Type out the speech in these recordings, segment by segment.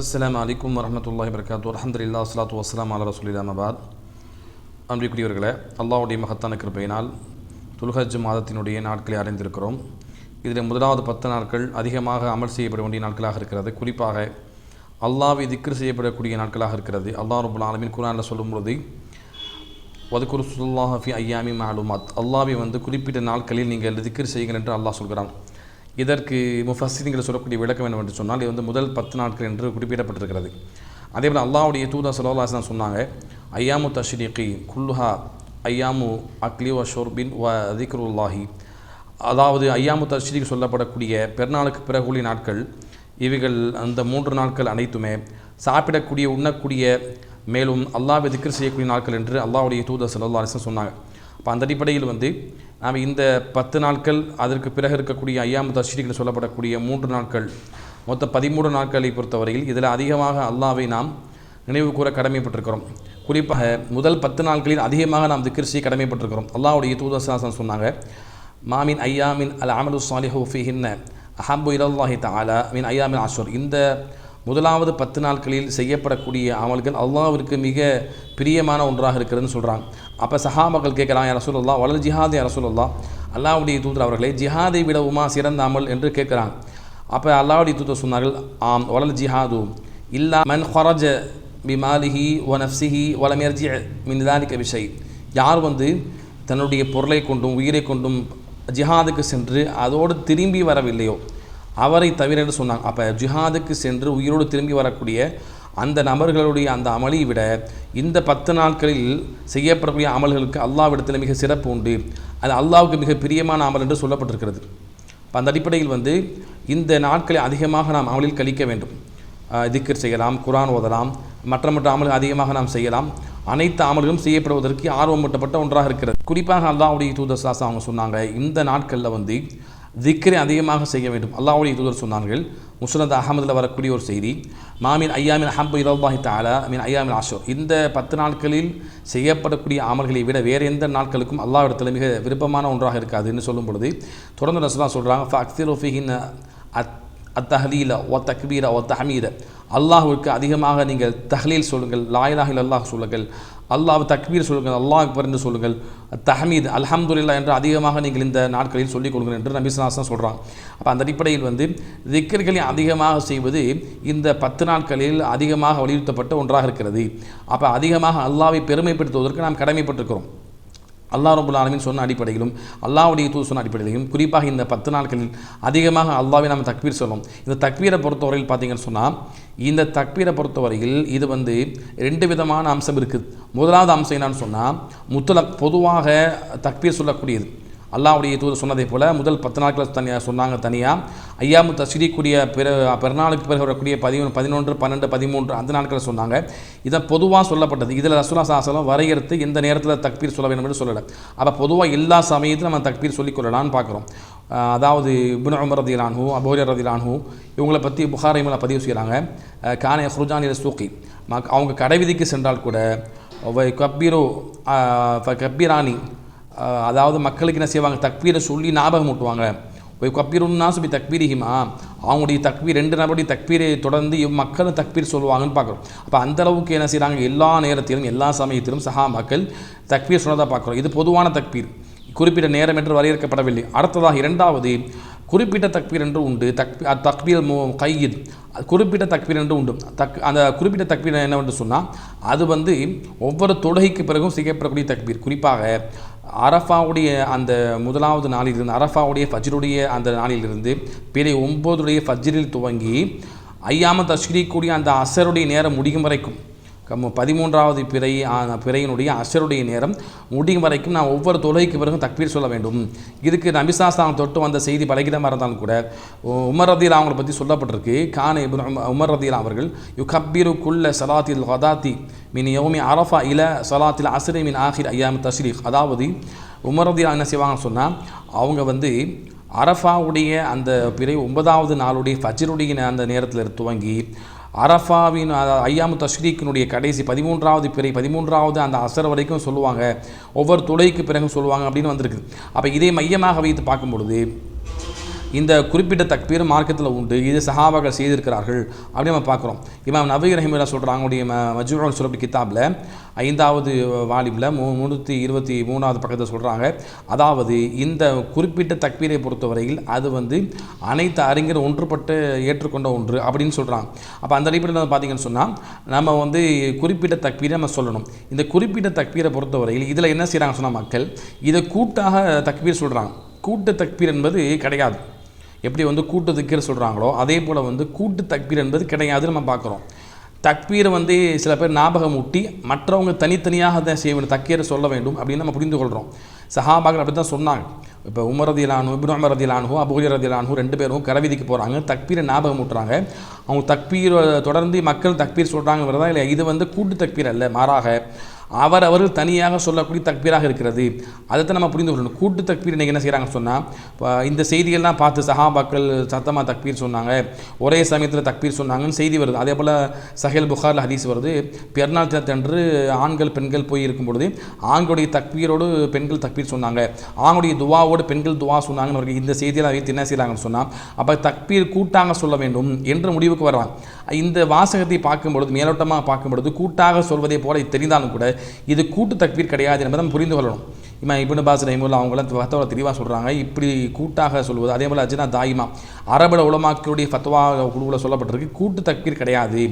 அஸ்லாம் அலைக்கும் வரமத்துல்லாஹி வரகாத்து அலமதுல்லா அஸ்லாத்து வஸ்லாம் அல ரசூலிலாம் அபாத் அன்பிற்குரியவர்களே அல்லாஹ்வுடைய மகத்தான கிருப்பையினால் துல்ஹஜ் மாதத்தினுடைய நாட்களை அடைந்திருக்கிறோம் இதில் முதலாவது பத்து நாட்கள் அதிகமாக அமல் செய்யப்பட வேண்டிய நாட்களாக இருக்கிறது. குறிப்பாக அல்லாவை திக்ரு செய்யப்படக்கூடிய நாட்களாக இருக்கிறது. அல்லாஹ் ரபுல் ஆலமின் குரானில் சொல்லும் பொழுது வதுக்குரு ஐயாமி மாலுமாத். அல்லாவை வந்து குறிப்பிட்ட நாட்களில் நீங்கள் திக்ரு செய்யுங்கள் என்று அல்லாஹ் சொல்கிறான். இதற்கு முஃபஸ்ஸின்கள் சொல்லக்கூடிய விளக்கம் என்னவென்று சொன்னால் இது வந்து முதல் பத்து நாட்கள் என்று குறிப்பிடப்பட்டிருக்கிறது. அதேபோல் அல்லாவுடைய தூதா சல்லாஹாசன் சொன்னாங்க ஐயாமு தஷ்ரீகி குல்லுஹா ஐயாமு அக்லி வ ஷோர்பின் வ அதிகருல்லாஹி அதாவது ஐயாமு தஷ்ரீக் சொல்லப்படக்கூடிய பெருநாளுக்கு பிறகுள்ள நாட்கள் இவைகள் அந்த மூன்று நாட்கள் அனைத்துமே சாப்பிடக்கூடிய உண்ணக்கூடிய மேலும் அல்லாஹ் திக்ர் செய்யக்கூடிய நாட்கள் என்று அல்லாவுடைய தூதர் சல்லா அலிசன் சொன்னாங்க. அப்போ அந்த அடிப்படையில் வந்து நாம் இந்த பத்து நாட்கள் அதற்கு பிறகு இருக்கக்கூடிய ஐயாமு தஷ்ரீகள் சொல்லப்படக்கூடிய மூன்று நாட்கள் மொத்தம் பதிமூன்று நாட்களை பொறுத்தவரையில் இதில் அதிகமாக அல்லாவை நாம் நினைவு கூற கடமைப்பட்டிருக்கிறோம். குறிப்பாக முதல் பத்து நாட்களில் அதிகமாக நாம் திக்ர் செய்ய கடமைப்பட்டிருக்கிறோம். அல்லாவுடைய தூதசாசன் சொன்னாங்க மாமின் ஐயாமின் அல் அமலு சாலிஹூ ஃபிஹின்ன அஹம்பு இலல்லாஹி தாலா மின் ஐயாமின் ஆஷூர் இந்த முதலாவது பத்து நாட்களில் செய்யப்படக்கூடிய அமல்கள் அல்லாவிற்கு மிக பிரியமான ஒன்றாக இருக்கிறதுன்னு சொல்கிறாங்க அப்போ சஹாமக்கள் கேட்குறான் யார் ரசூலுல்லா வளர் ஜிஹாத் யார் சொல்லலாம் அல்லாவுடைய தூதர் அவர்களே ஜிஹாதை விடவுமா சிறந்த அமல்? என்று கேட்குறாங்க. அப்போ அல்லாவுடைய தூதர் சொன்னார்கள் ஆம் வளல் ஜிஹாது. இல்லா மன் ஹொரஜ பி மாலிஹி ஒ நஃப்சிஹி வலமேர்ஜி மின்தானிக்க விஷய் யார் வந்து தன்னுடைய பொருளை கொண்டும் உயிரை கொண்டும் ஜிஹாதுக்கு சென்று அதோடு திரும்பி வரவில்லையோ அவரை தவிர என்று சொன்னாங்க. அப்போ ஜிஹாதுக்கு சென்று உயிரோடு திரும்பி வரக்கூடிய அந்த நபர்களுடைய அந்த அமலை விட இந்த பத்து நாட்களில் செய்யப்படக்கூடிய அமல்களுக்கு அல்லாவிடத்தில் மிக சிறப்பு உண்டு. அது அல்லாவுக்கு மிக பிரியமான அமல் என்று சொல்லப்பட்டிருக்கிறது. இப்போ அந்த அடிப்படையில் வந்து இந்த நாட்களை அதிகமாக நாம் அமலில் கழிக்க வேண்டும். திக்கர் செய்யலாம் குரான் ஓதலாம் மற்ற மற்ற அமல்கள் அதிகமாக நாம் செய்யலாம். அனைத்து அமல்களும் செய்யப்படுவதற்கு ஆர்வமூட்டப்பட்ட ஒன்றாக இருக்கிறது. குறிப்பாக அல்லாவுடைய தூதர் சாசா அவங்க சொன்னாங்க இந்த நாட்களில் வந்து திக்கரை அதிகமாக செய்ய வேண்டும். அல்லாவுடைய தூதர் சொன்னார்கள் முஸ்லத் அகமதில் வரக்கூடிய ஒரு செய்தி மாமின் ஐயாமின் அஹம்பு இலவாஹி தாலா மீன் ஐயாமின் ஆஷோ இந்த பத்து நாட்களில் செய்யப்படக்கூடிய அமல்களை விட வேறு எந்த நாட்களுக்கும் அல்லாவிடத்தில் மிக விருப்பமான ஒன்றாக இருக்காதுன்னு சொல்லும் பொழுது தொடர்ந்து ரசுலா சொல்கிறாங்க ஃபக்சிலோஃபிஹின் அத் அத்தஹலீல ஒ தக்பீர ஒ தஹமீத அல்லாஹுக்கு அதிகமாக நீங்கள் தஹலீல் சொல்லுங்கள் லாயிலாஹில் அல்லாஹ் சொல்லுங்கள் அல்லாஹ் தக்பீர் சொல்லுங்கள் அல்லாஹ் பரிந்து சொல்லுங்கள் தஹமீத் அல்ஹம்துல்லா என்று அதிகமாக நீங்கள் இந்த நாட்களில் சொல்லிக் கொடுங்கள் என்று நபிஸ்லாசன் சொல்கிறாங்க அப்போ அந்த அடிப்படையில் வந்து திக்கர்களை அதிகமாக செய்வது இந்த பத்து நாட்களில் அதிகமாக வலியுறுத்தப்பட்ட ஒன்றாக இருக்கிறது. அப்போ அதிகமாக அல்லாவை பெருமைப்படுத்துவதற்கு நாம் கடமைப்பட்டிருக்கிறோம். அல்லாஹ் ரபுல் ஆலமின் சொன்ன அடிப்படையிலும் அல்லாவுடைய தூது சொன்ன அடிப்படையிலும் குறிப்பாக இந்த பத்து நாட்களில் அதிகமாக அல்லாவை நாம் தக்பீர் சொல்லும் இந்த தக்பீரை பொறுத்தவரையில் பார்த்தீங்கன்னு சொன்னால் இந்த தக்பீரை பொறுத்தவரையில் இது வந்து ரெண்டு விதமான அம்சம் இருக்குது. முதலாவது அம்சம் என்னான்னு சொன்னால் முத்தலக் பொதுவாக தக்பீர் சொல்லக்கூடியது. அல்லாவுடைய தூது சொன்னதை போல் முதல் பத்து நாட்கள் தனியாக சொன்னாங்க தனியாக ஐயாமு தசிரிக்கூடிய பிற பிறநாளுக்கு பிறகு வரக்கூடிய பதினொன்று பதினொன்று பன்னெண்டு பதிமூன்று அந்த நாட்களில் சொன்னாங்க. இதை பொதுவாக சொல்லப்பட்டது. இதில் ரசுலா சாசனம் வரையறுத்து எந்த நேரத்தில் தக்பீர் சொல்ல வேண்டும் என்று சொல்லலை. அப்போ பொதுவாக எல்லா சமயத்திலும் நம்ம தக்பீர் சொல்லிக்கொள்ளலான்னு பார்க்குறோம். அதாவது இப்னு உமர் ரதிலான்ஹூ அபோரியர் ரதிலான்ஹூ இவங்களை பற்றி புகாரைமலை பதிவு செய்கிறாங்க கானே ஹுர்ஜானில் சூக்கி. அவங்க கடைவிதிக்கு சென்றால் கூட கப்பீரோ கப்பீரானி அதாவது மக்களுக்கு என்ன செய்வாங்க? தக்பீரை சொல்லி ஞாபகம் ஊட்டுவாங்க. ஒய் கப்பீருன்னா சொல்லி தக்பீரிஹிமா? அவங்களுடைய தக்பீர் ரெண்டு நபருடைய தக்பீரை தொடர்ந்து இவ் மக்களும் தக்பீர் சொல்லுவாங்கன்னு பார்க்குறோம். அப்போ அந்தளவுக்கு என்ன செய்கிறாங்க எல்லா நேரத்திலும் எல்லா சமயத்திலும் சஹா மக்கள் தக்பீர் சொன்னதாக பார்க்குறோம். இது பொதுவான தக்பீர். குறிப்பிட்ட நேரம் என்று வரையறுக்கப்படவில்லை. அடுத்ததாக இரண்டாவது குறிப்பிட்ட தக்பீர் என்று உண்டு. தக் தக்பீர் கையீத். குறிப்பிட்ட தக்பீர் என்று உண்டு. தக் அந்த குறிப்பிட்ட தக்பீர் என்னவென்று சொன்னால் அது வந்து ஒவ்வொரு தொழுகைக்கு பிறகும் செய்யப்படக்கூடிய தக்பீர். குறிப்பாக அரஃபாவுடைய அந்த முதலாவது நாளிலிருந்து அரஃபாவுடைய ஃபஜ்ருடைய அந்த நாளிலிருந்து பிறை ஒம்போதுடைய ஃபஜ்ரில் துவங்கி ஐயாம தஷ்கிரிக்கூடிய அந்த அசருடைய நேரம் முடியும் வரைக்கும் கம் பதிமூன்றாவது பிறை பிறையினுடைய அசருடைய நேரம். முடியும் வரைக்கும் நான் ஒவ்வொரு தொழுகைக்கு பிறகும் தக்பீர் சொல்ல வேண்டும். இதுக்கு நபிசாஸ்தானம் தொட்டு வந்த செய்தி பலகிதமாக இருந்தாலும் கூட உமர் ரதீலா அவங்களை பற்றி சொல்லப்பட்டிருக்கு. கான உமர் ரதீலா அவர்கள் யு கப்பீரு குல்ல சலாத்தில் ஹதாத்தி மின் யோமி அரஃபா இல சலாத்தில் அசரி மின் ஆஹிர் ஐயாம் தஷ்ரீக் அதாவது உமர் ரதீலா என்ன செய்வாங்கன்னு சொன்னால் அவங்க வந்து அரஃபாவுடைய அந்த பிறை ஒன்பதாவது நாளுடைய ஃபஜருடைய அந்த நேரத்தில் துவங்கி அரஃபாவின் ஐயாமு தஷ்ரீக்கினுடைய கடைசி பதிமூன்றாவது பிறை பதிமூன்றாவது அந்த அசர் வரைக்கும் சொல்லுவாங்க. ஒவ்வொரு துளைக்கு பிறகும் சொல்லுவாங்க அப்படின்னு வந்திருக்கு அப்போ இதை மையமாக வைத்து பார்க்கும் பொழுது இந்த குறிப்பிட்ட தக்பீர் மார்க்கத்தில் உண்டு. இது சஹாபாக்கள் செய்திருக்கிறார்கள். அப்படின்னு நம்ம பார்க்குறோம். இமாம் நபி ரஹிமுல்லா சொல்கிறாங்க அவங்களுடைய மஜூரோல் சொல்லப்படி கிதாபில் ஐந்தாவது வாலிபில் மூ முந்நூற்றி இருபத்தி மூணாவது பக்கத்தில் சொல்கிறாங்க அதாவது இந்த குறிப்பிட்ட தக்பீரை பொறுத்தவரையில் அது வந்து அனைத்து அறிஞர் ஒன்றுபட்டு ஏற்றுக்கொண்ட ஒன்று அப்படின்னு சொல்கிறாங்க அப்போ அந்த அடிப்படையில் வந்து பார்த்தீங்கன்னு சொன்னால் நம்ம வந்து குறிப்பிட்ட தக்பீரை நம்ம சொல்லணும். இந்த குறிப்பிட்ட தக்பீரை பொறுத்தவரையில் இதில் என்ன செய்கிறாங்க சொன்னால் மக்கள் இதை கூட்டாக தக்பீர் சொல்கிறாங்க கூட்ட தக்பீர் என்பது கிடையாது. எப்படி வந்து கூட்டு திக்கர் சொல்கிறாங்களோ அதே போல் வந்து கூட்டு தக்பீர் என்பது கிடையாது நம்ம பார்க்குறோம். தக்பீரை வந்து சில பேர் ஞாபகம் ஊட்டி மற்றவங்க தனித்தனியாக தான் செய்ய வேண்டும் தக்கீரை சொல்ல வேண்டும் அப்படின்னு நம்ம புரிந்து கொள்கிறோம் சஹாபாக்கள் அப்படி தான் சொன்னாங்க. இப்போ உமர் ரதிலானு இப்னு உமர் ரதிலானு அபூஜி ரதிலானு ரெண்டு பேரும் கரவீதிக்கு போகிறாங்க தக்பீரை ஞாபகம் ஊட்டுறாங்க. அவங்க தக்பீர் தொடர்ந்து மக்கள் தக்பீர் சொல்கிறாங்கிறதா இல்லை இது வந்து கூட்டு தக்பீர் அல்ல மாறாக அவர் அவர்கள் தனியாக சொல்லக்கூடிய தக்பீராக இருக்கிறது. அதை தான் நம்ம புரிந்து கொள்ளணும். கூட்டு தக்பீர் இன்றைக்கி என்ன செய்கிறாங்கன்னு சொன்னால் இந்த செய்திகள்லாம் பார்த்து சஹாபாக்கள் சத்தமாக தக்பீர் சொன்னாங்க. ஒரே சமயத்தில் தக்பீர் சொன்னாங்கன்னு செய்தி வருது. அதே போல் சஹேல் புகாரில் ஹதீஸ் வருது. பெருநாள் தினத்தன்று ஆண்கள் பெண்கள் போய் இருக்கும் பொழுது ஆண்களுடைய தக்பீரோடு பெண்கள் தக்பீர் சொன்னாங்க. ஆணுடைய துவாவோடு பெண்கள் துவா சொன்னாங்கன்னு வருது இந்த செய்தியெல்லாம் வைத்து என்ன செய்கிறாங்கன்னு சொன்னால் அப்போ தக்பீர் கூட்டாக சொல்ல வேண்டும் என்ற முடிவுக்கு வரலாம். இந்த வாசகத்தை பார்க்கும் பொழுது மேலோட்டமாக பார்க்கும்பொழுது கூட்டாக சொல்வதை போல தெரிந்தாலும் கூட இது கூட்டு தக்வீர் கிடையாது என்பதை நம்ம புரிந்து கொள்ளணும். இம்மா இப்னு பாஸ் ரஹிமுல்லா அவங்களாம் ஃபத்தவா தெளிவாக சொல்கிறாங்க இப்படி கூட்டாக சொல்வது அதே போல் அஜினா தாயிமா அரபுல உலமாக்களுடைய ஃபத்வா குழுவில் சொல்லப்பட்டிருக்கு கூட்டு தக்வீர் கிடையாது.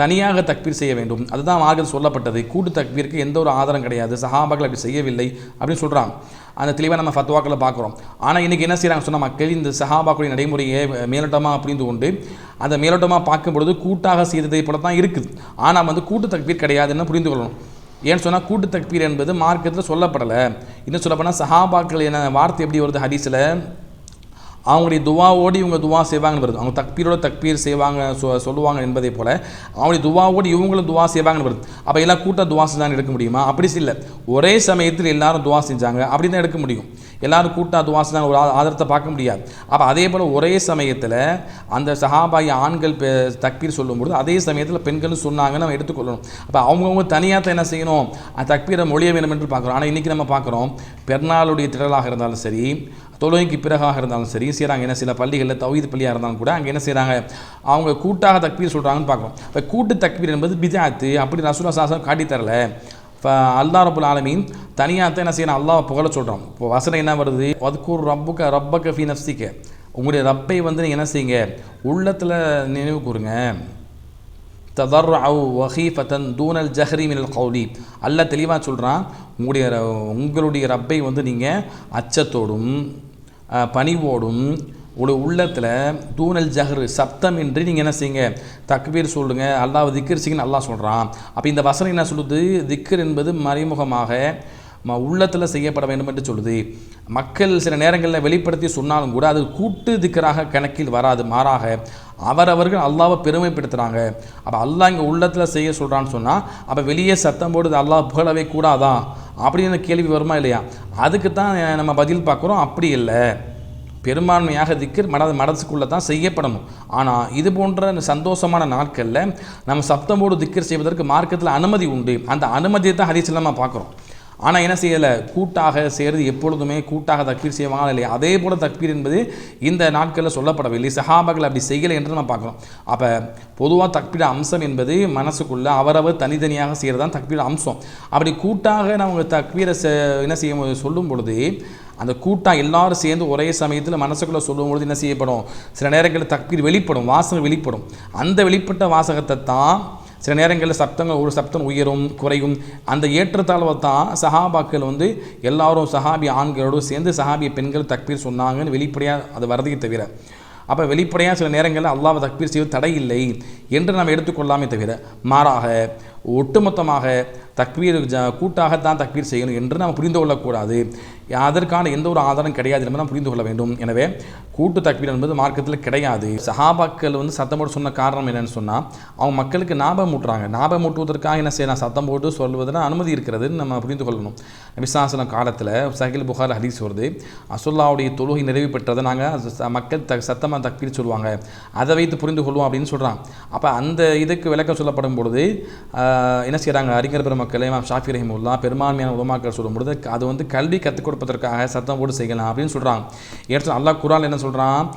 தனியாக தக்பீர் செய்ய வேண்டும். அதுதான் மார்க்கத்தில் சொல்லப்பட்டது. கூட்டு தக்பீருக்கு எந்த ஒரு ஆதாரம் கிடையாது. சஹாபாக்கள் அப்படி செய்யவில்லை அப்படின்னு சொல்கிறாங்க அந்த தெளிவாக நம்ம ஃபத்வாக்களை பார்க்குறோம். ஆனால் இன்றைக்கி என்ன செய்கிறாங்க சொன்னால் மக்கள் இந்த சஹாபாக்களுடைய நடைமுறையை மேலோட்டமாக புரிந்து கொண்டு அந்த மேலோட்டமாக பார்க்கும் பொழுது கூட்டாக செய்ததை போல தான் இருக்குது ஆனால் வந்து கூட்டு தக்பீர் கிடையாதுன்னு புரிந்து கொள்ளணும். ஏன்னு சொன்னால் கூட்டு தக்பீர் என்பது மார்க்கத்தில் சொல்லப்படலை. இன்னும் சொல்லப்போனால் சஹாபாக்கள் என்ன வார்த்தை எப்படி வருது ஹதீஸில்? அவங்களுடைய துவாவோடு இவங்க துவா செய்வாங்கன்னு வருது. அவங்க தக்பீரோட தக்பீர் செய்வாங்க சொ சொல்லுவாங்க என்பதை போல் அவங்களுடைய துவாவோடு இவங்களும் துவா செய்வாங்கன்னு வருது. அப்போ எல்லாம் கூட்ட துவா செஞ்சாங்க எடுக்க முடியுமா? அப்படி இல்லை ஒரே சமயத்தில் எல்லாரும் துவா செஞ்சாங்க. அப்படி தான் எடுக்க முடியும். எல்லாரும் கூட்டா துவா ஒரு ஆதரத்தை பார்க்க முடியாது. அப்போ அதே போல் ஒரே சமயத்தில் அந்த சஹாபாய் ஆண்கள் தக்பீர் சொல்லும்பொழுது அதே சமயத்தில் பெண்களும் சொன்னாங்கன்னு நம்ம எடுத்துக்கொள்ளணும். அப்போ அவங்கவுங்க தனியாக தான் என்ன செய்யணும்? அந்த தக்பீரை மொழிய வேணும் என்று பார்க்குறோம். ஆனால் இன்றைக்கி நம்ம பார்க்குறோம் பெருநாளுடைய திரளாக இருந்தாலும் சரி தொழுகைக்கு பிறகாக இருந்தாலும் சரி செய்கிறாங்க என்ன சில பள்ளிகளில் தௌஹீத் பள்ளியாக இருந்தாலும் கூட அங்கே என்ன செய்கிறாங்க அவங்க கூட்டாக தக்பீர் சொல்கிறாங்கன்னு பார்க்குறோம். இப்போ கூட்டு தக்பீர் என்பது பிஜாத்து அப்படி ரசூலா சாசம் காட்டி தரல இப்போ அல்லா ரபுல் ஆலமீன் தனியாக தான் என்ன செய்யணும் அல்லாஹ் புகழ சொல்கிறோம் இப்போ வசனம் என்ன வருது? அதுக்கூர் ரப்புக்க ரப்பக்க ஃபி நஃப்சிக்க. உங்களுடைய ரப்பை வந்து நீங்கள் என்ன செய்யுங்க? உள்ளத்தில் நினைவு கூறுங்க. ததர் அவு வஹீஃபத்தன் தூனல் ஜஹரி மினல் கௌலி. அல்ல தெளிவாக சொல்கிறான் உங்களுடைய உங்களுடைய ரப்பை வந்து நீங்கள் அச்சத்தோடும் பணிவோடும் உங்களுடைய உள்ளத்தில் தூணல் ஜஹரு சப்தமின்றி நீங்கள் என்ன செய்யுங்க? தக்பீர் சொல்லுங்கள் அல்லாஹ் திக்கர் செய்யுங்கன்னு அல்லாஹ் சொல்கிறான் அப்போ இந்த வசனம் என்ன சொல்லுது? திக்கர் என்பது மறைமுகமாக ம உள்ளத்தில் செய்யப்பட வேண்டும் என்று சொல்லுது. மக்கள் சில நேரங்களில் வெளிப்படுத்தி சொன்னாலும் கூட அது கூட்டு திக்கராக கணக்கில் வராது மாறாக அவரவர்கள் அல்லாவை பெருமைப்படுத்துகிறாங்க அப்போ அல்லாஹ் இங்கே உள்ளத்தில் செய்ய சொல்கிறான்னு சொன்னால் அப்போ வெளியே சத்தம் போடுது அல்லாஹ் புகழவே கூடாதா? அப்படின்னு கேள்வி வருமா இல்லையா? அதுக்கு தான் நம்ம பதில் பார்க்குறோம். அப்படி இல்லை. பெரும்பான்மையாக திக்கர் மட மனசுக்குள்ளே தான் செய்யப்படணும். ஆனால் இது போன்ற சந்தோஷமான நாட்களில் நம்ம சப்தமோடு திக்கர் செய்வதற்கு மார்க்கத்தில் அனுமதி உண்டு. அந்த அனுமதியை தான் ஹரிசலமாக பார்க்குறோம். ஆனால் என்ன செய்யலை? கூட்டாக சேர்ந்து எப்பொழுதுமே கூட்டாக தக்பீர் செய்வாங்க இல்லையா? அதே போல் தக்பீர் என்பது இந்த நாட்களில் சொல்லப்படவில்லை. சஹாபாக்கள் அப்படி செய்யலை என்று நம்ம பார்க்குறோம். அப்போ பொதுவாக தக்பீர் அம்சம் என்பது மனசுக்குள்ளே அவரவர் தனித்தனியாக செய்கிறது தான் தக்பீர் அம்சம். அப்படி கூட்டாக நம்ம தக்பீரை என்ன செய்ய சொல்லும் பொழுது அந்த கூட்டம் எல்லாரும் சேர்ந்து ஒரே சமயத்தில் மனசுக்குள்ளே சொல்லும்பொழுது என்ன செய்யப்படும்? சில நேரங்களில் தக்பீர் வெளிப்படும் வாசகம் வெளிப்படும். அந்த வெளிப்பட்ட வாசகத்தை தான் சில நேரங்களில் சப்தங்கள் ஒரு சப்தம் உயரும் குறையும். அந்த ஏற்றத்தாழ்வை தான் சஹாபாக்கள் வந்து எல்லாரும் சஹாபி ஆண்களோடு சேர்ந்து சஹாபிய பெண்கள் தக்பீர் சொன்னாங்கன்னு வெளிப்படையாக அது வரதையை தவிர. அப்போ வெளிப்படையாக சில நேரங்களில் அல்லாவை தக்பீர் செய்வது தடையில்லை என்று நாம் எடுத்துக்கொள்ளாமே தவிர மாறாக ஒட்டுமொத்தமாக தக்வீர் கூட்டாகத்தான் தக்வீர் செய்யணும் என்று நாம் புரிந்து கொள்ளக்கூடாது. அதற்கான எந்த ஒரு ஆதாரம் கிடையாது என்பதை நாம் புரிந்து கொள்ள வேண்டும். எனவே கூட்டு தக்வீர் என்பது மார்க்கத்தில் கிடையாது. சஹாபாக்கள் வந்து சத்தம் போட்டு சொன்ன காரணம் என்னென்னு சொன்னால் அவங்க மக்களுக்கு ஞாபகம் ஊட்டுறாங்க. ஞாபகம் மூட்டுவதற்காக என்ன செய்யலாம்? சத்தம் போட்டு சொல்வதில் அனுமதி இருக்கிறதுன்னு நம்ம புரிந்து கொள்ளணும். விசாசன காலத்தில் சகில் புகார் ஹரிஸ் வருது. அசுல்லாவுடைய தொழுகை நிறைவு பெற்றதை நாங்கள் மக்கள் த சத்தமாக தக்வீர் சொல்லுவாங்க. அதை வைத்து புரிந்து கொள்வோம் அப்படின்னு சொல்கிறான் அப்போ அந்த இதுக்கு விளக்கம் சொல்லப்படும் பொழுது என்ன செய்கிறாங்க அறிஞர் பெருமக்கள் இமாம் ஷாஃபி ரஹிமுல்லா பெரும்பான்மையான உலமாக்கள் சொல்லும்பொழுது அது வந்து கல்வி கற்றுக் கொடுப்பதற்காக சத்தம் போட்டு செய்யலாம் அப்படின்னு சொல்கிறாங்க ஏற்ற அல்லாஹ் குரான் என்ன சொல்கிறான்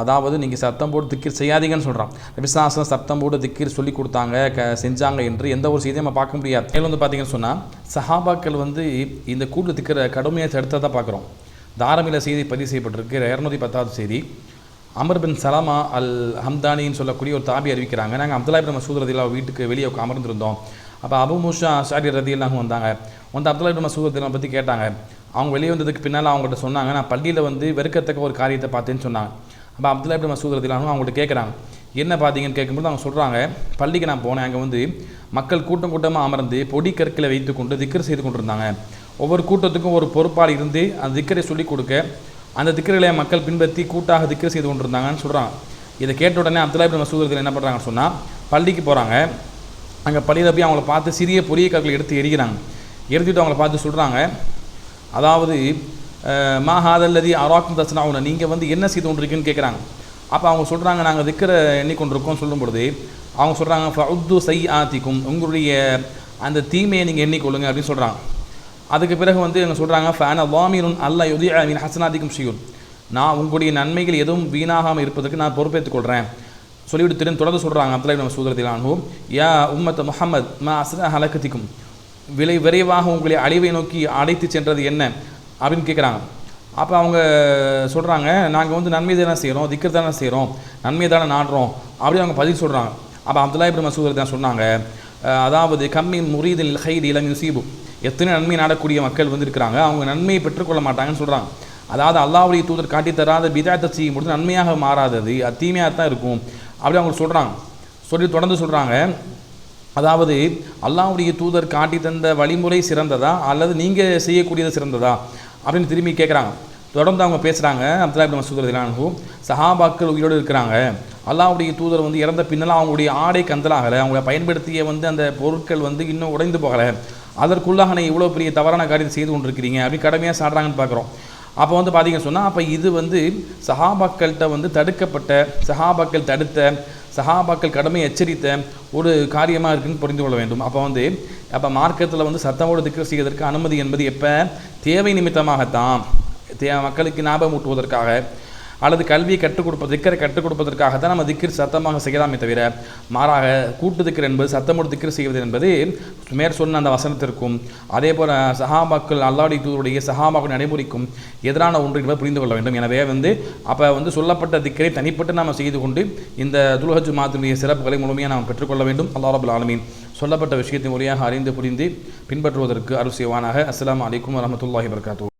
அதாவது நீங்கள் சத்தம் போட்டு திக்கிர் செய்யாதீங்கன்னு சொல்கிறான் விசாசம் சத்தம் போட்டு திக்கிர் சொல்லி கொடுத்தாங்க க செஞ்சாங்க என்று எந்த ஒரு செய்தியும் நம்ம பார்க்க முடியாது. மேலும் வந்து பார்த்தீங்கன்னு சொன்னால் சஹாபாக்கள் வந்து இந்த கூட்டு திக்கிற கடுமையாக தடுத்ததாக பார்க்குறோம். தாரமில செய்தி பதிவு செய்யப்பட்டிருக்கு இரநூத்தி பத்தாவது செய்தி. அமர் பின் சலாமா அல் ஹம்தானின்னு சொல்லக்கூடிய ஒரு தாபி அறிவிக்கிறாங்க. நாங்கள் அப்துல்லா பின் மசூத் ரதிலா வீட்டுக்கு வெளியே அமர்ந்திருந்தோம். அப்போ அபு மூஷா ஷாரி ரதியெல்லாம் வந்தாங்க. வந்து அப்துல்லா பின் மசூத் ரதிலா பற்றி கேட்டாங்க. அவங்க வெளியே வந்ததுக்கு பின்னால் அவங்கள்ட்ட சொன்னாங்க. நான் பள்ளியில் வந்து வெறுக்கத்தக்க ஒரு காரியத்தை பார்த்தேன்னு சொன்னாங்க. அப்போ அப்துல்லா பின் மசூத் ரதிலானும் அவங்கள்ட்ட கேட்குறாங்க என்ன பார்த்தீங்கன்னு கேட்கும்போது அவங்க சொல்கிறாங்க பள்ளிக்கு நான் போனேன். அங்கே வந்து மக்கள் கூட்டம் கூட்டமாக அமர்ந்து பொடி கற்களை வைத்துக்கொண்டு திக்கர் செய்து கொண்டிருந்தாங்க. ஒவ்வொரு கூட்டத்துக்கும் ஒரு பொறுப்பாளி இருந்து அந்த திக்கரை சொல்லிக் கொடுக்க அந்த திக்கர்களை மக்கள் பின்பற்றி கூட்டாக திக்கர் செய்து கொண்டிருந்தாங்கன்னு சொல்கிறான் இதை கேட்ட உடனே அப்துல்லா பின் என்ன பண்ணுறாங்கன்னு சொன்னால் பள்ளிக்கு போகிறாங்க அங்கே பள்ளியில் போய் அவங்கள பார்த்து சிறிய பொரிய கற்களை எடுத்து எரிக்கிறாங்க எரிஞ்சிட்டு அவங்கள பார்த்து சொல்கிறாங்க அதாவது அஹ், மா ஹாதல்லதி அராக்கும் தஸ்னாவுன நீங்கள் வந்து என்ன செய்து கொண்டிருக்கீங்கன்னு கேட்குறாங்க அப்போ அவங்க சொல்கிறாங்க நாங்கள் திக்கிற எண்ணிக்கொண்டிருக்கோம் சொல்லும் பொழுது அவங்க சொல்கிறாங்க ஃபவுத்து சை ஆத்திக்கும் உங்களுடைய அந்த தீமையை நீங்கள் எண்ணிக்கொள்ளுங்க அப்படின்னு சொல்கிறாங்க அதுக்கு பிறகு வந்து அவங்க சொல்கிறாங்க ஃபேன் வாமீனு அல்ல யுதி மீன் ஹசனாதிக்கும் ஷியூன். நான் உங்களுடைய நன்மைகள் எதுவும் வீணாகாமல் இருப்பதற்கு நான் பொறுப்பேற்றுக் கொள்கிறேன் சொல்லிவிட்டு திரும்ப தொடர்ந்து சொல்கிறாங்க அப்துல்லாஹி நம்ம சூதரத்திலானு யா உம்மத் முஹம்மத் மா அஸ்ரா ஹலக்கத்திக்கும் விலை விரைவாக உங்களை அழிவை நோக்கி அழைத்து சென்றது என்ன? அப்படின்னு கேட்குறாங்க அப்போ அவங்க சொல்கிறாங்க நாங்கள் வந்து நன்மை தானே செய்கிறோம் திக்கர் தானே செய்கிறோம் நன்மை தானே நாடுறோம். அப்படின்னு அவங்க பதில் சொல்கிறாங்க அப்போ அப்துல்லா இப்னு மசூத் தான் சொன்னாங்க அதாவது கம்மின் முரீதில் ஹைர் இளம் யுசீபு எத்தனை நன்மை நாடக்கூடிய மக்கள் வந்து இருக்கிறாங்க அவங்க நன்மையை பெற்றுக்கொள்ள மாட்டாங்கன்னு சொல்கிறாங்க அதாவது அல்லாவுடைய தூதர் காட்டி தராத பிதாத்தை செய்யும் பொழுது நன்மையாக மாறாதது அது தீமையாக தான் இருக்கும். அப்படி அவங்க சொல்கிறாங்க சொல்லி தொடர்ந்து சொல்கிறாங்க அதாவது அல்லாஹ்வுடைய தூதர் காட்டி தந்த வழிமுறை சிறந்ததா அல்லது நீங்கள் செய்யக்கூடியது சிறந்ததா அப்படின்னு திரும்பி கேட்குறாங்க தொடர்ந்து அவங்க பேசுகிறாங்க அப்துல்லா இப்னு மசூத் ரதிலானு சஹாபாக்கள் உயிரோடு இருக்கிறாங்க. அல்லாவுடைய தூதர் வந்து இறந்த பின்னால் அவங்களுடைய ஆடை கந்தலாகலை. அவங்கள பயன்படுத்திய வந்து அந்த பொருட்கள் வந்து இன்னும் உடைந்து போகலை. அதற்குள்ளாக நான் இவ்வளோ பெரிய தவறான காரியத்தை செய்து கொண்டிருக்கிறீங்க அப்படி கடமையாக சாடுறாங்கன்னு பார்க்குறோம். அப்போ வந்து பார்த்தீங்கன்னு சொன்னால் அப்போ இது வந்து சஹாபாக்கள்கிட்ட வந்து தடுக்கப்பட்ட சஹாபாக்கள் தடுத்த சஹாபாக்கள் கடமை எச்சரித்த ஒரு காரியமாக இருக்குன்னு புரிந்து கொள்ள வேண்டும். அப்போ வந்து அப்போ மார்க்கத்தில் வந்து சத்தமோடு திக்கர் செய்வதற்கு அனுமதி என்பது எப்போ? தேவை நிமித்தமாகத்தான். தே மக்களுக்கு ஞாபகம் ஊட்டுவதற்காக. அல்லது கல்வியை கற்றுக் கொடுப்ப திக்கரை கற்றுக் கொடுப்பதற்காக தான் நம்ம திக்கர் சத்தமாக செய்யலாமே தவிர மாறாக கூட்டு திக்கர் என்பது சத்தமோடு திக்கர் செய்வது என்பது மேற் சொன்ன அந்த வசனத்திற்கும் அதே போல் சஹாபாக்கள் அல்லாடி தூருடைய சஹாபாக்கள் நடைமுறைக்கும் எதிரான ஒன்று என்பதை புரிந்து கொள்ள வேண்டும். எனவே வந்து அப்போ வந்து சொல்லப்பட்ட திக்கரை தனிப்பட்டு நாம் செய்து கொண்டு இந்த துல்ஹஜ் மாதத்துடைய சிறப்புகளை முழுமையாக நாம் பெற்றுக்கொள்ள வேண்டும். அல்லா ரபுல் ஆலமீன் சொல்லப்பட்ட விஷயத்தை முறையாக அறிந்து புரிந்து பின்பற்றுவதற்கு அருள் செய்வானாக. அஸ்ஸலாமு அலைக்கும் வரமத்துல்லாஹி வர்காத்தூர்